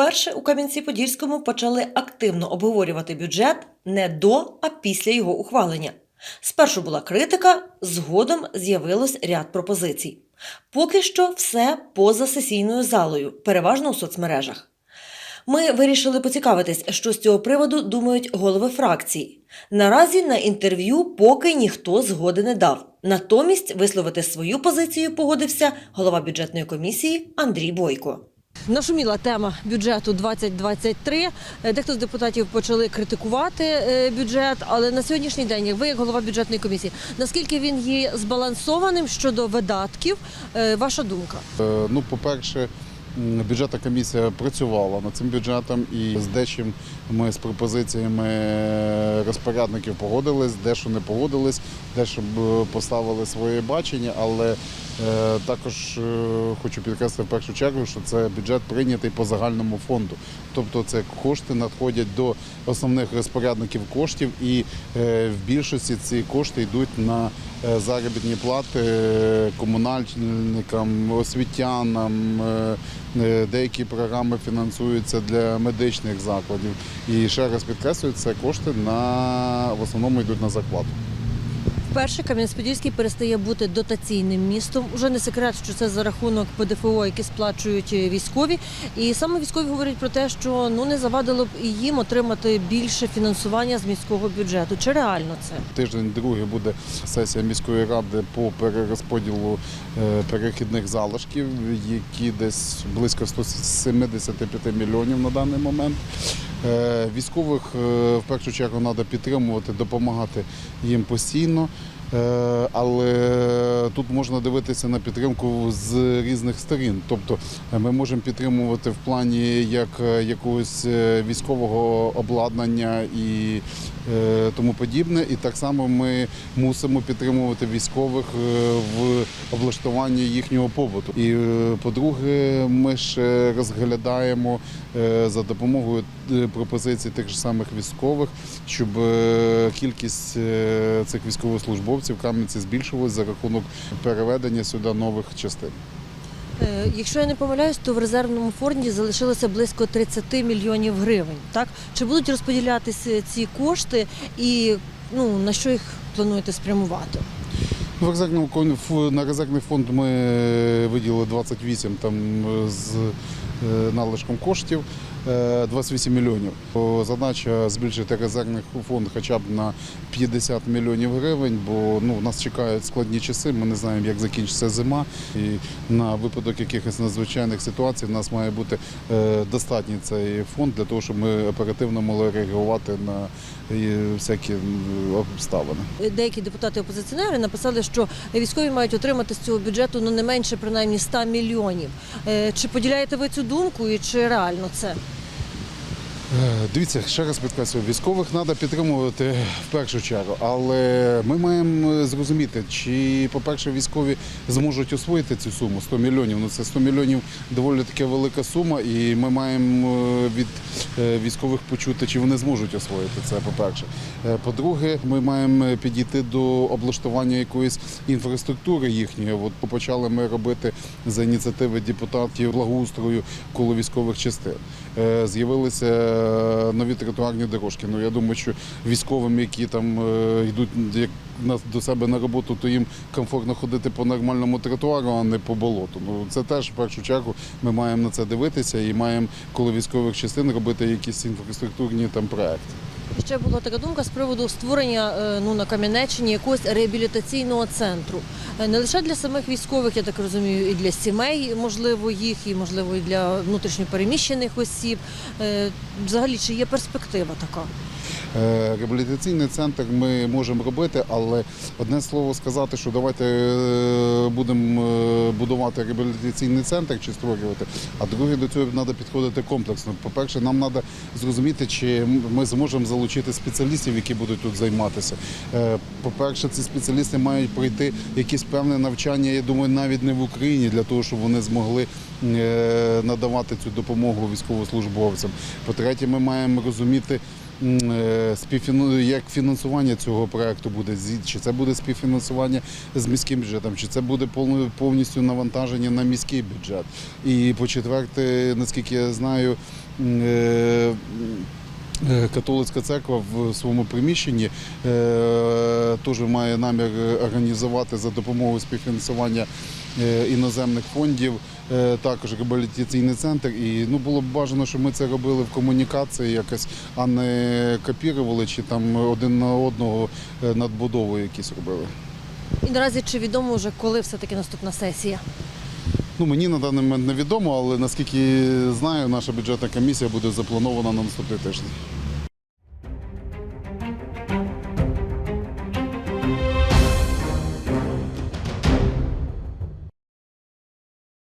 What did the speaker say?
Вперше у Кам'янці-Подільському почали активно обговорювати бюджет не до, а після його ухвалення. Спершу була критика, згодом з'явилось ряд пропозицій. Поки що все поза сесійною залою, переважно у соцмережах. Ми вирішили поцікавитись, що з цього приводу думають голови фракцій. Наразі на інтерв'ю поки ніхто згоди не дав. Натомість висловити свою позицію погодився голова бюджетної комісії Андрій Бойко. Нашуміла тема бюджету 2023. Е, Дехто з депутатів почали критикувати е, бюджет, але на сьогоднішній день, як ви як голова бюджетної комісії, наскільки він є збалансованим щодо видатків? Е, Ваша думка? Ну, по-перше, бюджетна комісія працювала над цим бюджетом і з дечим ми з пропозиціями розпорядників погодились, дещо не погодились, дещо поставили своє бачення, але також е, хочу підкреслити в першу чергу, що це бюджет прийнятий по загальному фонду. Тобто це кошти надходять до основних розпорядників коштів, і е, в більшості ці кошти йдуть на е, заробітні плати е, комунальникам, освітянам. е, е, Деякі програми фінансуються для медичних закладів. І ще раз підкреслюю, це кошти на в основному йдуть на зарплату. Вперше Кам'янець-Подільський перестає бути дотаційним містом. Уже не секрет, що це за рахунок ПДФО, які сплачують військові. І саме військові говорять про те, що ну не завадило б і їм отримати більше фінансування з міського бюджету. Чи реально це? Тиждень другий буде сесія міської ради по перерозподілу е, перехідних залишків, які десь близько 175 мільйонів на даний момент. Е, Військових е, в першу чергу треба підтримувати, допомагати їм постійно. Е, Але тут можна дивитися на підтримку з різних сторін. Тобто е, ми можемо підтримувати в плані як е, якогось військового обладнання і тому подібне. І так само ми мусимо підтримувати військових в облаштуванні їхнього побуту. І по-друге, ми ще розглядаємо за допомогою пропозицій тих ж самих військових, щоб кількість цих військовослужбовців в Кам'янці збільшилась за рахунок переведення сюди нових частин. Е, Якщо я не помиляюсь, то в резервному фонді залишилося близько 30 мільйонів гривень. Так чи будуть розподілятися ці кошти, і ну на що їх плануєте спрямувати? В резервному на резервний фонд ми виділили 28 там е, з надлишком коштів. е, 28 мільйонів. Задача збільшити резервний фонд хоча б на 50 мільйонів гривень, бо ну, нас чекають складні часи. Ми не знаємо, як закінчиться зима. І на випадок якихось надзвичайних ситуацій в нас має бути е, достатній цей фонд для того, щоб ми оперативно могли реагувати на е, всякі обставини. Деякі депутати-опозиціонери написали, що військові мають отримати з цього бюджету ну не менше принаймні 100 мільйонів. Е, Чи поділяєте ви цю думку і чи реально це? Е, Дивіться, ще раз підкреслюю, військових треба підтримувати в першу чергу, але ми маємо зрозуміти, чи, по-перше, військові зможуть освоїти цю суму 100 мільйонів. Ну це 100 мільйонів доволі таки велика сума, і ми маємо е, від е, військових почути, чи вони зможуть освоїти це. По-перше, Е, по-друге, ми маємо підійти до облаштування якоїсь інфраструктури їхньої. От почали ми робити за ініціативи депутатів благоустрою коло військових частин. Е, З'явилися е, нові тротуарні дорожки. Ну я думаю, що військовим, які там е, йдуть як до себе на роботу, то їм комфортно ходити по нормальному тротуару, а не по болоту. Ну це теж в першу чергу ми маємо на це дивитися і маємо коло військових частин робити якісь інфраструктурні там проекти. Ще була така думка з приводу створення е, ну на Кам'янеччині якогось реабілітаційного центру. Е, Не лише для самих військових, я так розумію, і для сімей, можливо, їх, і можливо, і для внутрішньопереміщених осіб. Е, Взагалі, чи є перспектива така? Е, Реабілітаційний центр ми можемо робити, але одне слово сказати, що давайте е, будемо е, будувати реабілітаційний центр чи створювати, а друге до цього треба підходити комплексно. По-перше, нам треба зрозуміти, чи ми зможемо залучити спеціалістів, які будуть тут займатися. По-перше, ці спеціалісти мають пройти якісь певне навчання, я думаю, навіть не в Україні, для того, щоб вони змогли надавати цю допомогу військовослужбовцям. По-третє, ми маємо розуміти. Е, як фінансування цього проекту буде, чи це буде співфінансування з міським бюджетом, чи це буде повністю навантаження на міський бюджет. І по четверте, наскільки я знаю, е, Католицька церква в своєму приміщенні е, теж має намір організувати за допомогою співфінансування е, іноземних фондів е, також реабілітаційний центр. І ну було б бажано, щоб ми це робили в комунікації якось, а не копірували чи там один на одного е, надбудову якісь робили. І наразі чи відомо вже коли все-таки наступна сесія? Ну мені на даний момент невідомо, але наскільки знаю, наша бюджетна комісія буде запланована на наступний тиждень.